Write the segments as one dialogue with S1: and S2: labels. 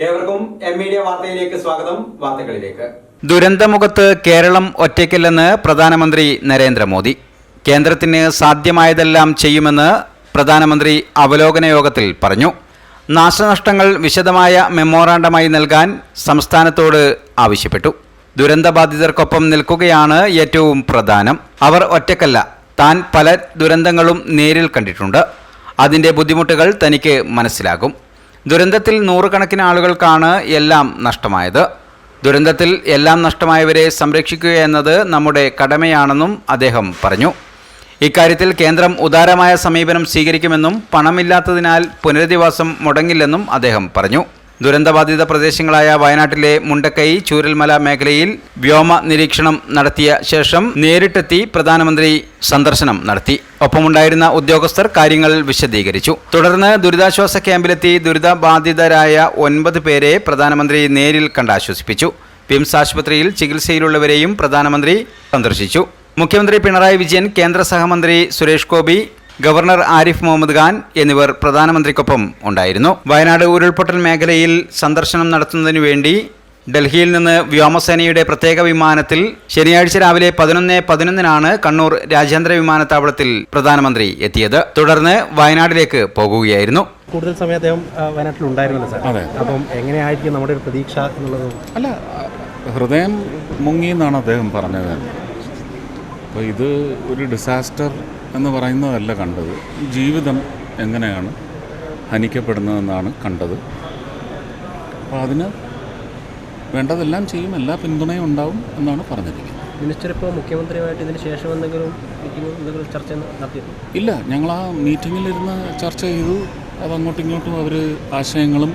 S1: ഏവർക്കും M media വാർത്തയിലേക്ക് സ്വാഗതം. വാർത്തകളിലേക്ക്.
S2: ദുരന്തമുഖത്ത് കേരളം ഒറ്റയ്ക്കില്ലെന്ന് പ്രധാനമന്ത്രി നരേന്ദ്രമോദി. കേന്ദ്രത്തിന് സാധ്യമായതെല്ലാം ചെയ്യുമെന്ന് പ്രധാനമന്ത്രി അവലോകന യോഗത്തിൽ പറഞ്ഞു. നാശനഷ്ടങ്ങൾ വിശദമായ മെമ്മോറാണ്ടമായി നൽകാൻ സംസ്ഥാനത്തോട് ആവശ്യപ്പെട്ടു. ദുരന്തബാധിതർക്കൊപ്പം നിൽക്കുകയാണ് ഏറ്റവും പ്രധാനം. അവർ ഒറ്റക്കല്ല താൻ പല ദുരന്തങ്ങളും നേരിൽ കണ്ടിട്ടുണ്ട്. അതിന്റെ ബുദ്ധിമുട്ടുകൾ തനിക്ക് മനസ്സിലാകും. ദുരന്തത്തിൽ നൂറുകണക്കിന് ആളുകൾക്കാണ് എല്ലാം നഷ്ടമായത്. ദുരന്തത്തിൽ എല്ലാം നഷ്ടമായവരെ സംരക്ഷിക്കുക എന്നത് നമ്മുടെ കടമയാണെന്നും അദ്ദേഹം പറഞ്ഞു. ഇക്കാര്യത്തിൽ കേന്ദ്രം ഉദാരമായ സമീപനം സ്വീകരിക്കുമെന്നും പണമില്ലാത്തതിനാൽ പുനരധിവാസം മുടങ്ങില്ലെന്നും അദ്ദേഹം പറഞ്ഞു. ദുരന്തബാധിത പ്രദേശങ്ങളായ വയനാട്ടിലെ മുണ്ടക്കൈ ചൂരൽമല മേഖലയിൽ വ്യോമ നിരീക്ഷണം നടത്തിയ ശേഷം നേരിട്ടെത്തി പ്രധാനമന്ത്രി സന്ദർശനം നടത്തി. ഒപ്പമുണ്ടായിരുന്ന ഉദ്യോഗസ്ഥർ കാര്യങ്ങൾ വിശദീകരിച്ചു. തുടർന്ന് ദുരിതാശ്വാസ ക്യാമ്പിലെത്തി ദുരിതബാധിതരായ ഒൻപത് പേരെ പ്രധാനമന്ത്രി നേരിൽ കണ്ടാശ്വസിപ്പിച്ചു. പിംസ് ആശുപത്രിയിൽ ചികിത്സയിലുള്ളവരെയും പ്രധാനമന്ത്രി സന്ദർശിച്ചു. മുഖ്യമന്ത്രി പിണറായി വിജയൻ കേന്ദ്ര സഹമന്ത്രി സുരേഷ് ഗോപി ഗവർണർ ആരിഫ് മുഹമ്മദ് ഖാൻ എന്നിവർ പ്രധാനമന്ത്രിക്കൊപ്പം ഉണ്ടായിരുന്നു. വയനാട് ഉരുൾപൊട്ടൽ മേഖലയിൽ സന്ദർശനം നടത്തുന്നതിനു വേണ്ടി ഡൽഹിയിൽ നിന്ന് വ്യോമസേനയുടെ പ്രത്യേക വിമാനത്തിൽ ശനിയാഴ്ച രാവിലെ പതിനൊന്ന് പതിനൊന്നിനാണ് കണ്ണൂർ രാജ്യാന്തര വിമാനത്താവളത്തിൽ പ്രധാനമന്ത്രി എത്തിയത്. തുടർന്ന് വയനാട്ടിലേക്ക് പോകുകയായിരുന്നു.
S3: കൂടുതൽ സമയം അദ്ദേഹം ഉണ്ടായിരുന്നില്ല സാർ.
S4: അതെ.
S3: അപ്പം എങ്ങനെയായിരിക്കും നമ്മുടെ ഒരു പ്രതീക്ഷ എന്നുള്ളത്?
S4: അല്ല ഹൃദയം മുങ്ങി എന്നാണ് അദ്ദേഹം പറഞ്ഞത്. അപ്പോൾ ഇത് ഒരു ഡിസാസ്റ്റർ എന്ന് പറയുന്നതല്ല കണ്ടത്. ജീവിതം എങ്ങനെയാണ് ഹനിക്കപ്പെടുന്നതെന്നാണ് കണ്ടത്. അപ്പോൾ അതിന് വേണ്ടതെല്ലാം ചെയ്യും. എല്ലാ പിന്തുണയും ഉണ്ടാവും എന്നാണ് പറഞ്ഞിരിക്കുന്നത്.
S3: മിനിസ്റ്റർ ഇപ്പോൾ മുഖ്യമന്ത്രിയുമായിട്ട് ഇതിന് ശേഷം എന്തെങ്കിലും എന്തെങ്കിലും ചർച്ച നടത്തിയിരുന്നു
S4: ഇല്ല ഞങ്ങൾ ആ മീറ്റിങ്ങിലിരുന്ന് ചർച്ച ചെയ്തു. അത് അങ്ങോട്ടും ഇങ്ങോട്ടും അവർ ആശയങ്ങളും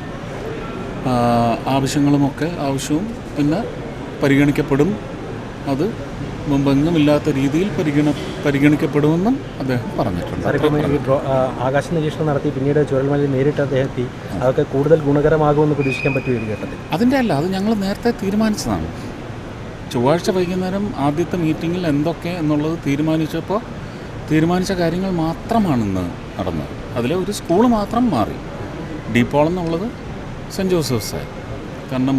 S4: ആവശ്യങ്ങളുമൊക്കെ ആവശ്യവും പിന്നെ പരിഗണിക്കപ്പെടും. അത് മുമ്പെങ്ങുമില്ലാത്ത രീതിയിൽ പരിഗണ പരിഗണിക്കപ്പെടുമെന്നും അദ്ദേഹം പറഞ്ഞിട്ടുണ്ട്.
S3: ആകാശ നിരീക്ഷണം നടത്തി പിന്നീട് ചുരൽമലയിൽ നേരിട്ട് അദ്ദേഹം എത്തി. അതൊക്കെ കൂടുതൽ ഗുണകരമാകുമെന്ന് പ്രതീക്ഷിക്കാൻ പറ്റുമോ ഘട്ടത്തിൽ.
S4: അതിന്റെ അല്ല അത് ഞങ്ങൾ നേരത്തെ തീരുമാനിച്ചതാണ്. ചൊവ്വാഴ്ച വൈകുന്നേരം ആദ്യത്തെ മീറ്റിങ്ങിൽ എന്തൊക്കെ എന്നുള്ളത് തീരുമാനിച്ചപ്പോൾ തീരുമാനിച്ച കാര്യങ്ങൾ മാത്രമാണ് ഇന്ന് നടന്നത്. അതിൽ ഒരു സ്കൂൾ മാത്രം മാറി. ഡീപ്പോൾ എന്നുള്ളത് സെന്റ് ജോസഫ്സ് ആയി കാരണം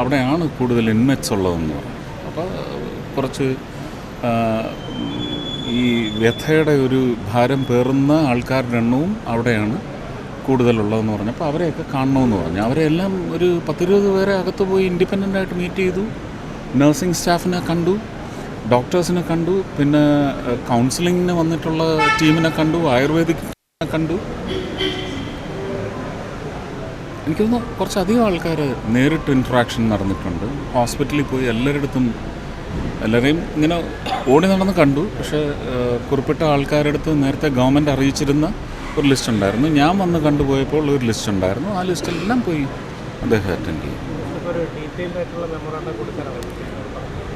S4: അവിടെയാണ് കൂടുതൽ ഇൻമെറ്റ്സ് ഉള്ളതെന്ന് പറഞ്ഞു. അപ്പോൾ കുറച്ച് ഈ വ്യഥയുടെ ഒരു ഭാരം പേറുന്ന ആൾക്കാരുടെ എണ്ണവും അവിടെയാണ് കൂടുതലുള്ളതെന്ന് പറഞ്ഞപ്പോൾ അവരെയൊക്കെ കാണണമെന്ന് പറഞ്ഞു. അവരെല്ലാം ഒരു പത്തിരുപത് പേരെ അകത്ത് പോയി ഇൻഡിപെൻഡന്റ് ആയിട്ട് മീറ്റ് ചെയ്തു. നഴ്സിംഗ് സ്റ്റാഫിനെ കണ്ടു ഡോക്ടേഴ്സിനെ കണ്ടു പിന്നെ കൗൺസിലിങ്ങിന് വന്നിട്ടുള്ള ടീമിനെ കണ്ടു ആയുർവേദിക് കണ്ടു. എനിക്ക് തോന്നുന്നു കുറച്ചധികം ആൾക്കാർ നേരിട്ട് ഇൻട്രാക്ഷൻ നടന്നിട്ടുണ്ട്. ഹോസ്പിറ്റലിൽ പോയി എല്ലാവരിടത്തും എല്ലാവരെയും ഇങ്ങനെ ഓടി നടന്ന് കണ്ടു. പക്ഷേ കുറിപ്പിട്ട ആൾക്കാരുടെ അടുത്ത് നേരത്തെ ഗവൺമെന്റ് അറിയിച്ചിരുന്ന ഒരു ലിസ്റ്റ് ഉണ്ടായിരുന്നു. ഞാൻ വന്ന് കണ്ടുപോയപ്പോൾ ഒരു ലിസ്റ്റ് ഉണ്ടായിരുന്നു. ആ ലിസ്റ്റിലെല്ലാം പോയി അദ്ദേഹം അറ്റൻഡ് ചെയ്യും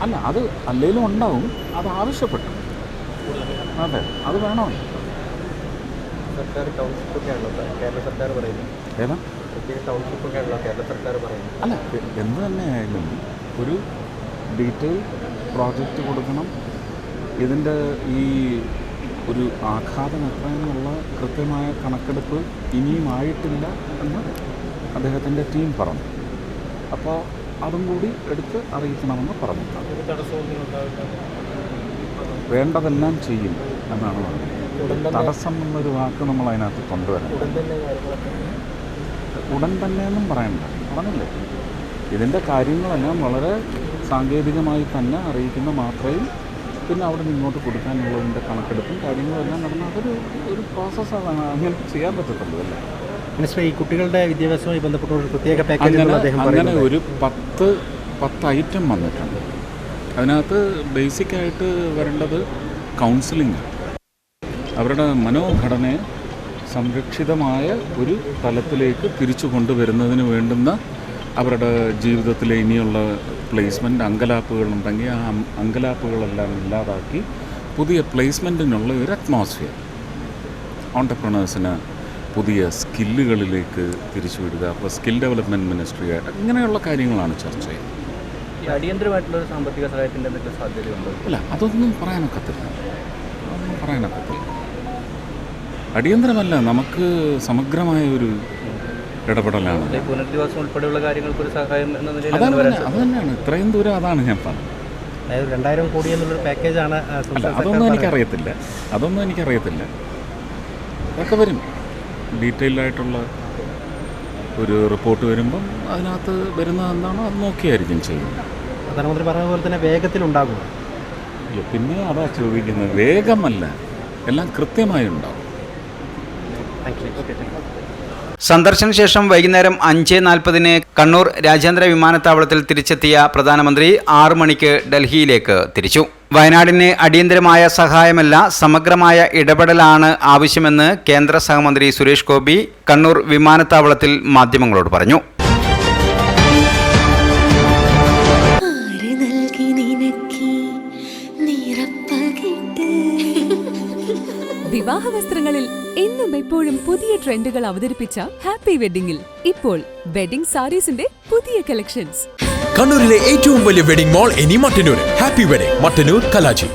S4: അല്ല അത് അല്ലെങ്കിലും ഉണ്ടാവും. അത് ആവശ്യപ്പെട്ടു. അതെ അത് വേണമല്ലോ.
S3: സർക്കാർ കേരള സർക്കാർ പറയുന്നത്
S4: ഏതാ?
S3: പ്രത്യേക കേരള സർക്കാർ പറയുന്നത്.
S4: അല്ല എന്ത് തന്നെ ആയാലും ഒരു ഡീറ്റെയിൽ പ്രോജക്റ്റ് കൊടുക്കണം. ഇതിന്റെ ഈ ഒരു ആഘാതം എത്രയെന്നുള്ള കൃത്യമായ കണക്കെടുപ്പ് ഇനിയും ആയിട്ടില്ല എന്ന് അദ്ദേഹത്തിന്റെ ടീം പറഞ്ഞു. അപ്പോൾ അതും കൂടി എടുത്ത് അറിയിക്കണമെന്ന് പറഞ്ഞു. വേണ്ടതെല്ലാം ചെയ്യും എന്നാണ് പറഞ്ഞത്. തടസ്സം എന്നൊരു വാക്ക് നമ്മൾ അതിനകത്ത് കൊണ്ടുവരണം. ഉടൻ തന്നെ എന്നും പറയണ്ട. പറഞ്ഞില്ലേ? ഇതിന്റെ കാര്യങ്ങളെല്ലാം വളരെ സാങ്കേതികമായി തന്നെ അറിയിക്കുന്ന മാത്രയും പിന്നെ അവിടെ നിന്ന് ഇങ്ങോട്ട് കൊടുക്കാനുള്ളതിന്റെ കണക്കെടുപ്പും കാര്യങ്ങളെല്ലാം നടന്ന അതൊരു ഒരു പ്രോസസ്സാണ് അങ്ങനെ ചെയ്യാൻ പറ്റത്തുള്ളൂ അല്ലേ?
S3: മിനിസ്റ്റർ ഈ കുട്ടികളുടെ വിദ്യാഭ്യാസവുമായി ബന്ധപ്പെട്ട ഒരു പ്രത്യേക പാക്കേജ്
S4: അങ്ങനെ അങ്ങനെ ഒരു പത്ത് പത്ത് ഐറ്റം വന്നിട്ടുണ്ട്. അതിനകത്ത് ബേസിക്കായിട്ട് വരേണ്ടത് കൗൺസിലിംഗ് അവരുടെ മനോഘടനയെ സംരക്ഷിതമായ ഒരു തലത്തിലേക്ക് തിരിച്ചു കൊണ്ടുവരുന്നതിന് വേണ്ടുന്ന അവരുടെ ജീവിതത്തിലെ ഇനിയുള്ള പ്ലേസ്മെന്റ് അങ്കലാപ്പുകളുണ്ടെങ്കിൽ ആ അങ്കലാപ്പുകളെല്ലാം ഇല്ലാതാക്കി പുതിയ പ്ലേസ്മെന്റിനുള്ള ഒരു അറ്റ്മോസ്ഫിയർ ഓണ്ടർപ്രണേഴ്സിന് പുതിയ സ്കില്ലുകളിലേക്ക് തിരിച്ചുവിടുക അപ്പോൾ സ്കിൽ ഡെവലപ്മെന്റ് മിനിസ്ട്രി ആയിട്ട് ഇങ്ങനെയുള്ള കാര്യങ്ങളാണ് ചർച്ച ചെയ്യുന്നത്.
S3: അടിയന്തരമായിട്ടുള്ള സാമ്പത്തിക സഹായത്തിന്റെ എന്തൊക്കെ സാധ്യതയുണ്ടോ?
S4: അല്ല അതൊന്നും പറയാനൊക്കത്തില്ല. അതൊന്നും പറയാനൊക്കത്തില്ല. അടിയന്തരമല്ല നമുക്ക് സമഗ്രമായ ഒരു ഇടപെടലാണ്.
S5: പുനരധിവാസം ഉൾപ്പെടെയുള്ള കാര്യങ്ങൾക്ക് ഒരു സഹായം എന്ന നിലയിൽ
S4: അതാണ് പറഞ്ഞത്, അത് തന്നെയാണ് ഇത്രയും ദൂരം അതാണ് ഞാൻ പറഞ്ഞത്.
S3: അതായത് രണ്ടായിരം കോടി എന്നുള്ളൊരു പാക്കേജാണ്
S4: അതൊന്നും. എനിക്കറിയത്തില്ല. അതൊന്നും എനിക്കറിയത്തില്ല. അതൊക്കെ വരും. ഡീറ്റെയിൽ ആയിട്ടുള്ള ഒരു റിപ്പോർട്ട് വരുമ്പം അതിനകത്ത് വരുന്നത് എന്താണോ അത് നോക്കിയായിരിക്കും ചെയ്യുന്നത്.
S3: പ്രധാനമന്ത്രി പറഞ്ഞ പോലെ തന്നെ വേഗത്തിലുണ്ടാകും.
S4: പിന്നെ അതാ ചോദിക്കുന്നത് വേഗമല്ല എല്ലാം കൃത്യമായി ഉണ്ടാവും
S3: താങ്ക് യു
S2: സന്ദർശന ശേഷം വൈകുന്നേരം അഞ്ച് നാൽപ്പതിന് കണ്ണൂർ രാജ്യാന്തര വിമാനത്താവളത്തിൽ തിരിച്ചെത്തിയ പ്രധാനമന്ത്രി ആറു മണിക്ക് ഡൽഹിയിലേക്ക് തിരിച്ചു. വയനാടിന് അടിയന്തരമായ സഹായമല്ല സമഗ്രമായ ഇടപെടലാണ് ആവശ്യമെന്ന് കേന്ദ്ര സഹമന്ത്രി സുരേഷ് ഗോപി കണ്ണൂർ വിമാനത്താവളത്തിൽ മാധ്യമങ്ങളോട് പറഞ്ഞു.
S6: ആര് നൽകി നിനക്കീ നിറപ്പകിട്ട്?
S7: വിവാഹ വസ്ത്രങ്ങളിൽ എന്നും എപ്പോഴും പുതിയ ട്രെൻഡുകൾ അവതരിപ്പിച്ച ഹാപ്പി വെഡിങ്ങിൽ ഇപ്പോൾ വെഡിംഗ് സാരീസിന്റെ പുതിയ കളക്ഷൻസ്
S8: കണ്ണൂരിലെ ഏറ്റവും വലിയ വെഡിംഗ് മോൾ ഇനി മട്ടന്നൂർ. Happy wedding Mattannur കലാജി.